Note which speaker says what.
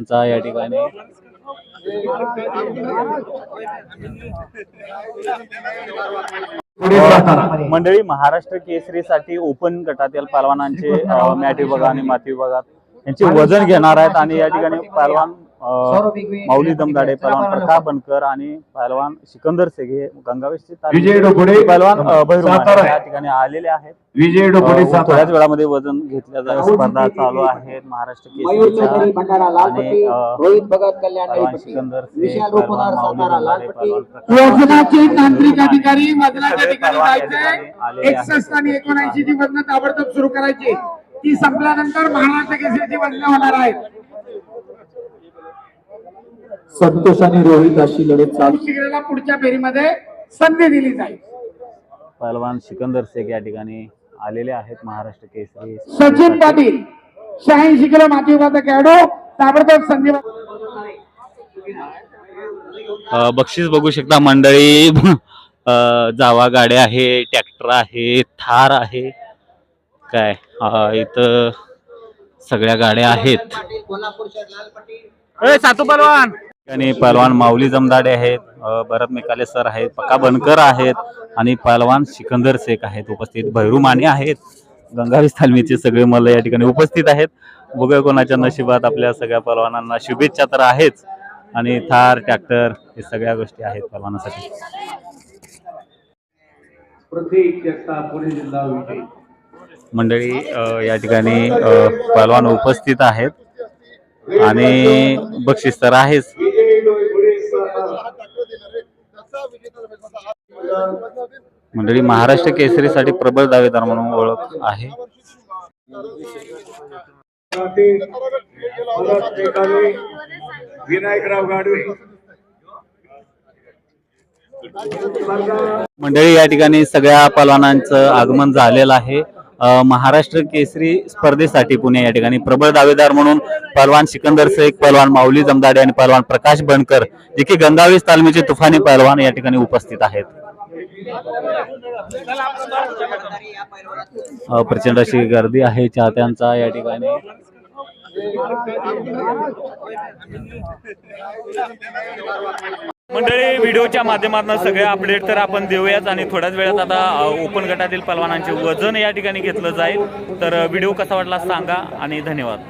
Speaker 1: यांचा या ठिकाणी. मंडळी महाराष्ट्र केसरीसाठी ओपन गटातील पालवानांचे मॅट विभाग आणि माती विभागात यांचे वजन घेणार आहेत आणि या ठिकाणी पालवान माऊली दमदाडे पहलवान प्रताप बनकर आणि पहलवान सिकंदर सेगे गंगावेशचे
Speaker 2: विजय डोकोडे,
Speaker 1: पहलवान
Speaker 2: सातारा.
Speaker 1: या ठिकाणी आलेले आहेत.
Speaker 2: विजय सातारा.
Speaker 1: थोड्याच वेळामध्ये वजन घेतल्या जाईल. स्पर्धा चालू आहेत. महाराष्ट्र केसरीच्या सिकंदर
Speaker 3: तांत्रिक अधिकारी वजनाच्या ठिकाणी. एकसष्ट आणि एकोणऐंशी ची वजन ताबडतोब सुरू करायची. ती संपल्यानंतर महाराष्ट्र केसरीची वजन होणार आहेत.
Speaker 4: संतोष आणि रोहित अशी लढत चालू.
Speaker 3: पुढच्या फेरीमध्ये संधी दिली जाईल.
Speaker 1: पहलवान सिकंदर शेख या ठिकाणी आलेले आहेत महाराष्ट्र केसरी.
Speaker 3: सचिन पाटील शहाऐंशी किलो माती खेळाडू ताबडतोब संधी
Speaker 1: बक्षीस बघू शकता मंडळी. जावा गाड्या आहे ट्रॅक्टर आहे थार आहे. काय? इथं सगळ्या गाड्या आहेत. सातू पलवान आणि पहलवान माऊली जमदाडे आहेत भरत मेकाले सर आहेत पक्का बनकर आहेत आणि पहलवान सिकंदर शेख आहेत उपस्थित भैरू माने आहेत गंगावीस तालमीचे सगळे मल्ल या ठिकाणी उपस्थित आहेत. बघूया कोणाच्या नशिबात आपल्या सगळ्या पहलवानांना शुभेच्छा तर आहेच आणि थार ट्रॅक्टर हे सगळ्या गोष्टी आहेत पहलवानासाठी.
Speaker 2: प्रत्येक जगता पुणे जिल्हा विजय
Speaker 1: मंडळी या ठिकाणी पहलवान उपस्थित आहेत आणि बक्षीस तर आहेच. मंडळी महाराष्ट्र केसरीसाठी प्रबळ दावेदार म्हणून ओळख आहे.
Speaker 2: विनायकराव गाडवे.
Speaker 1: मंडळी या ठिकाणी सगळ्या पहलवानांचं आगमन झालेलं आहे. महाराष्ट्र केसरी स्पर्धेसाठी पुणे या ठिकाणी प्रबळ दावेदार म्हणून पहलवान सिकंदर शेख पहलवान माऊली जमदाडे आणि पहलवान प्रकाश बनकर जे की गंगावीस तालमीचे तुफानी पहलवान या ठिकाणी उपस्थित आहेत. प्रचंड अशी गर्दी आहे चाहत्यांचा या ठिकाणी. मंडळी व्हिडिओच्या माध्यमातून सगळे अपडेट तर आपण देऊयाच आणि थोड्याच वेळात आता ओपन गटातील पलवानांचे वजन या ठिकाणी घेतलं जाईल. तर व्हिडिओ कसा वाटला सांगा आणि धन्यवाद.